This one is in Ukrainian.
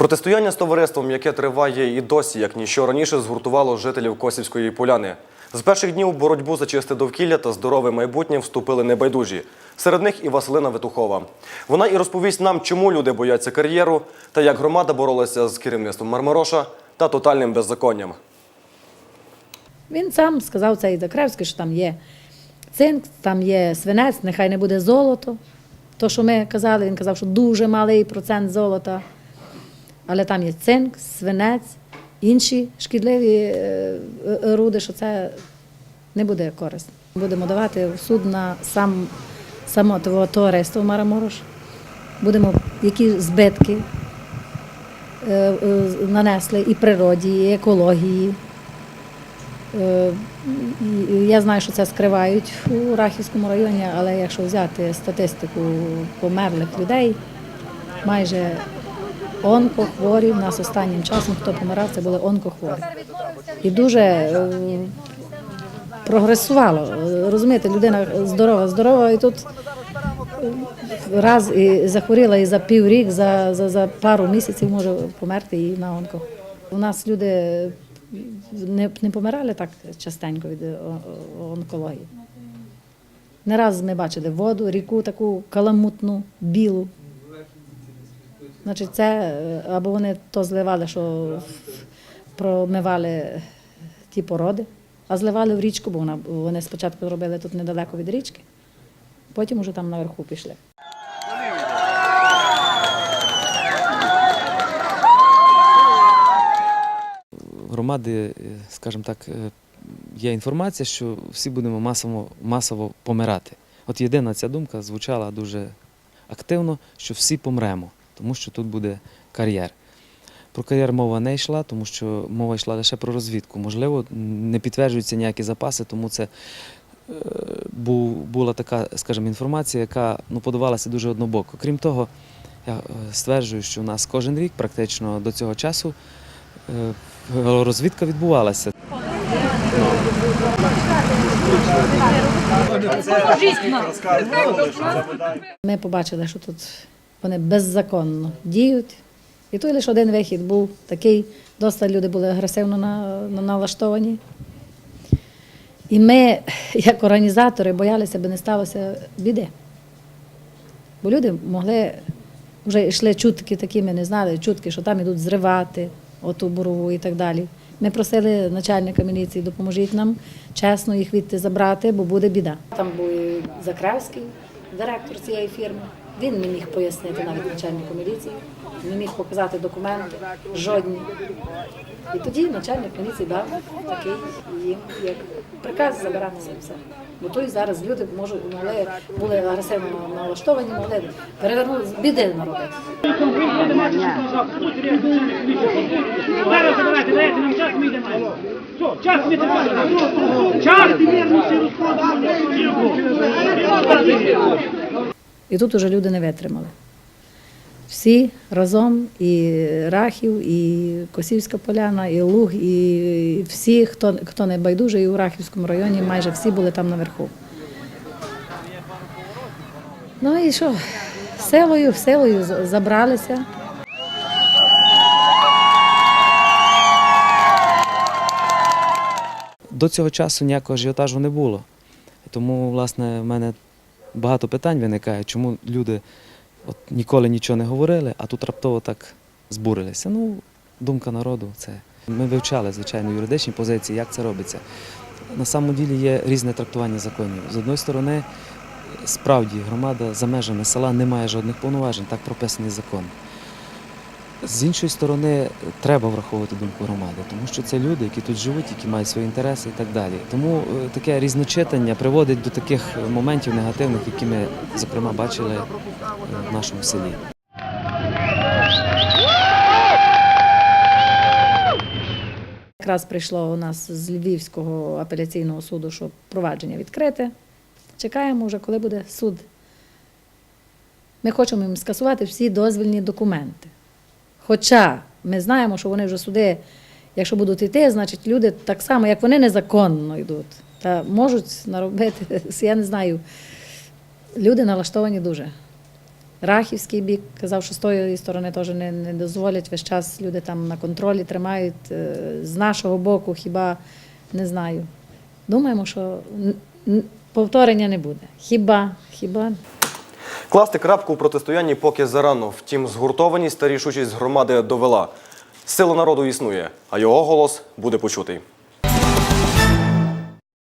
Протистояння з товариством, яке триває і досі, як ніщо раніше, згуртувало жителів Косівської поляни. З перших днів боротьбу за чисте довкілля та здорове майбутнє вступили небайдужі. Серед них і Василина Витухова. Вона і розповість нам, чому люди бояться кар'єру та як громада боролася з керівництвом Мармароша та тотальним беззаконням. Він сам сказав це і Закревський, що там є цинк, там є свинець, нехай не буде золото. То, що ми казали, він казав, що дуже малий процент золота. Але там є цинк, свинець, інші шкідливі е, е, руди, що це не буде корисно. Будемо давати в суд на сам, само того товариство Мараморош. Будемо які збитки е, нанесли і природі, і екології. Я знаю, що це скривають у Рахівському районі, але якщо взяти статистику померлих людей, майже онкохворі в нас останнім часом, хто помирав, це були онкохворі. І дуже е, прогресувало. Розумієте, людина здорова, здорова, і тут е, раз і захворіла і за піврік, за, за, за пару місяців може померти і на онко. У нас люди не, не помирали так частенько від е, онкології. Не раз ми бачили воду, ріку таку каламутну, білу. Значить, це е, або вони то зливали, що промивали ті породи, а зливали в річку, бо вона, вони спочатку робили тут недалеко від річки, потім вже там наверху пішли. громади, е, скажімо так, е, є інформація, що всі будемо масово, масово помирати. От єдина ця думка звучала дуже активно, що всі помремо, тому що тут буде кар'єр. Про кар'єр мова не йшла, тому що мова йшла лише про розвідку. Можливо, не підтверджуються ніякі запаси, тому це е, бу- була така, скажімо, інформація, яка ну, подавалася дуже однобоко. Крім того, я е, стверджую, що у нас кожен рік, практично до цього часу, е, розвідка відбувалася. Ми побачили, що тут вони беззаконно діють. І той лише один вихід був такий, досить люди були агресивно на, на, налаштовані. І ми, як організатори, боялися, аби не сталося біди. Бо люди могли, вже йшли чутки такі, ми не знали, чутки, що там ідуть зривати оту бурову і так далі. Ми просили начальника міліції, допоможіть нам чесно їх відти забрати, бо буде біда. Там був і Закравський, директор цієї фірми. Він не міг пояснити навіть начальнику міліції, не міг показати документи жодні. І тоді начальник міліції дав такий їм як приказ забиратися все. Бо то і зараз люди можуть могли були агресивно налаштовані, могли перевернути біди наробити. Зараз давайте, дайте нам час, ми йдемо. Час ми йдемо. Час і мирно всі розходимо. І тут уже люди не витримали. Всі разом, і Рахів, і Косівська поляна, і Луг, і всі, хто, хто не байдужий, і у Рахівському районі, майже всі були там наверху. Ну і що? Силою, силою забралися. До цього часу ніякого ажіотажу не було. Тому, власне, в мене багато питань виникає, чому люди от, ніколи нічого не говорили, а тут раптово так збурилися. Ну, думка народу це. Ми вивчали, звичайно, юридичні позиції, як це робиться. На самому ділі є різне трактування законів. З одної сторони, справді громада за межами села не має жодних повноважень, так прописаний закон. З іншої сторони, треба враховувати думку громади, тому що це люди, які тут живуть, які мають свої інтереси і так далі. Тому е, таке різночитання приводить до таких моментів негативних, які ми, зокрема, бачили е, в нашому селі. Якраз прийшло у нас з Львівського апеляційного суду, що провадження відкрите. Чекаємо вже, коли буде суд. Ми хочемо їм скасувати всі дозвільні документи. Хоча ми знаємо, що вони вже суди, якщо будуть йти, значить люди так само, як вони незаконно йдуть, та можуть наробити, я не знаю, люди налаштовані дуже. Рахівський бік казав, що з тої сторони теж не, не дозволять. Весь час люди там на контролі тримають. Е, З нашого боку хіба не знаю. Думаємо, що повторення не буде. Хіба, хіба Класти крапку у протистоянні поки зарано. Втім, згуртованість та рішучість громади довела. Сила народу існує, а його голос буде почутий.